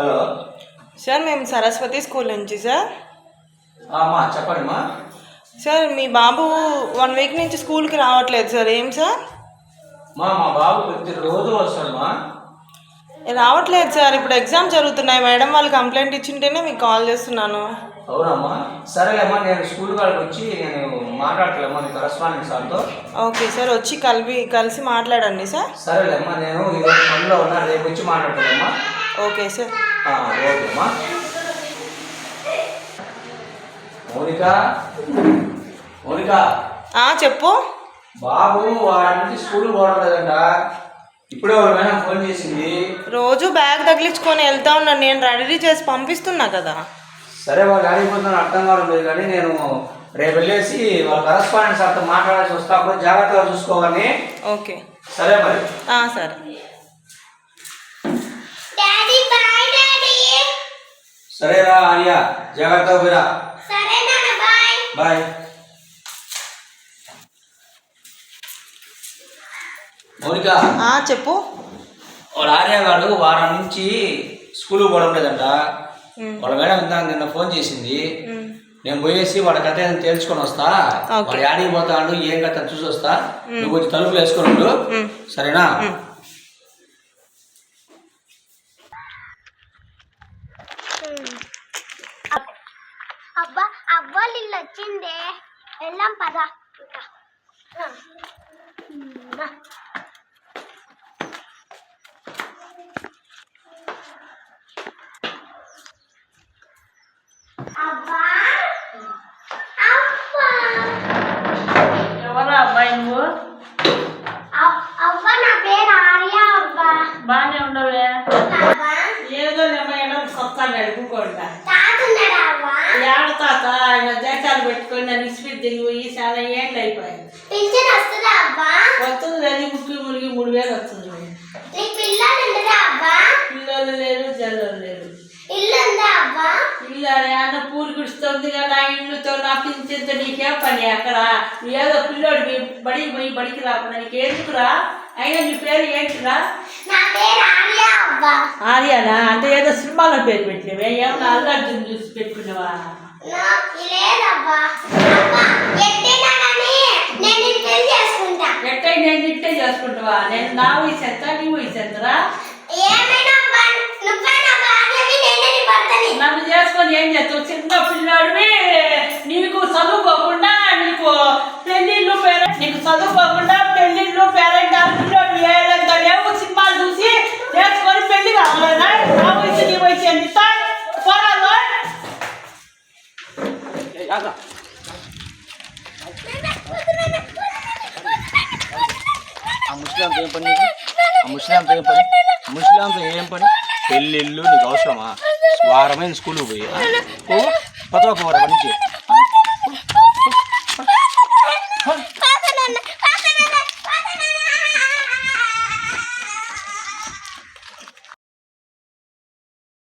Hello. Sir మేము Saraswati school నుంచి sir. అమ్మా చెప్పండి అమ్మా సార్ మీ బాబు వన్ వీక్ నుంచి స్కూల్కి రావట్లేదు సార్. ఏం సార్? మా మా బాబు ప్రతిరోజు వస్తాడమ్మా రావట్లేదు సార్. ఇప్పుడు ఎగ్జామ్ జరుగుతున్నాయి. మేడం వాళ్ళు కంప్లైంట్ ఇచ్చింటేనే మీకు కాల్ చేస్తున్నాను. అవునమ్మా. సరేలేమ్మా నేను స్కూల్ కాడికి వచ్చి నేను మాట్లాడతాలేమ్మా మీ కరస్పాండెంట్ సార్తో. ఓకే సార్ వచ్చి కలిపి కలిసి మాట్లాడండి సార్. సరేలేమ్మా నేను ఈరోజు పనిలో ఉన్నా రేపు వచ్చి మాట్లాడతానమ్మా ఓకే సార్. ఆ, ఓకేమ్మా. మౌనిక? మౌనిక? ఆ, చెప్పు. బాబు వాడి నుంచి స్కూల్ పోవడం లేదంట. ఇప్పుడే ఫోన్ చేసింది రోజు బ్యాగ్ తగిలించుకొని వెళ్తా ఉన్నాను నేను రెడీ చేసి పంపిస్తున్నా కదా. సరే వాళ్ళు ఆడిపోతున్న అర్థం కావడం లేదు కానీ నేను రేపు వెళ్ళేసి వాళ్ళ కరస్పాండెంట్ సార్తో మాట్లాడాల్సి వస్తా అప్పుడు జాగ్రత్తగా చూసుకోవాలి. ఓకే. సరే మరి. ఆ, సరే. డాడీ బాయ్ డాడీ సరేరా ఆర్య జాగ్రత్తగా పోయిరా. బాయ్ మౌనిక. ఆ, చెప్పు. వాళ్ళ ఆర్య గారు వారం నుంచి స్కూల్ పోవడం లేదంట. వాళ్ళ మేడం ఇందా నిన్న ఫోన్ చేసింది. నేను పోయేసి వాడి కథ ఏదైనా తేల్చుకొని వస్తా. వాడు ఆడికి పోతాడు ఏం కథ చూసి వస్తా. నువ్వు కొంచెం తలుపులు వేసుకొని. సరేనా. అబ్బా అవ్వాలి ఇల్లు వచ్చిందే. వెళ్ళాం పదా. ఎవరా అబ్బాయి నువ్వు? అవ్- అవ్వ నా పేరు ఆర్య అబ్బా. బాగానే ఉండవే ఏదో ఏమైనా సొత్తాన్ని అడుగుకోండి ఏడ తాత? ఆయన దేశాలు పెట్టుకొని నన్ను ఇస్పిట్ దిగి పోయి చాలా అయిపోయాయి పింఛన్ వస్తుందా ముక్కి మునిగి మూడు వేలు వస్తుంది. ఆ ఇల్లుతో నా పింఛన్తో నీకేం పని అక్కడ. ఏదో పిల్లోడు మీ బడికి పోయి బడికి రాకుండా నీకు ఎందుకురా? అయినా నీ పేరు ఏంటిరా? ఆర్యానా? అంటే ఏదో సినిమాలో పేరు పెట్టినవే. ఏమన్నా అల్లార్జున్ చూసి పెట్టుకున్నావా ఎట్టై నేను ఇట్టే చేసుకుంటావా? నేను నా వయసు ఎంత నీ వయసు ఎంతరా? నన్ను చేసుకొని ఏం చేస్తావు? చిన్న పిల్లాడివి. నీకు చదువుకోకుండా నీకు పెళ్ళిళ్ళు పేర నీకు చదువుకోకుండా పెళ్ళిళ్ళు పిల్లోడు ఏళ్ళంత లేవు. సినిమాలు చూసి చేసుకొని పెళ్ళి కావాలనా? నా వయసు నీ వయసు ఎంత? పోరాలో ఆ ముస్లింతో ఏం పని ముస్లింతో ఏం పని? ముస్లింతో ఏం పని? పెళ్ళిళ్ళు నీకు అవసరమా? వారమైన స్కూల్కి పోయి ఆ? పదవ నుంచి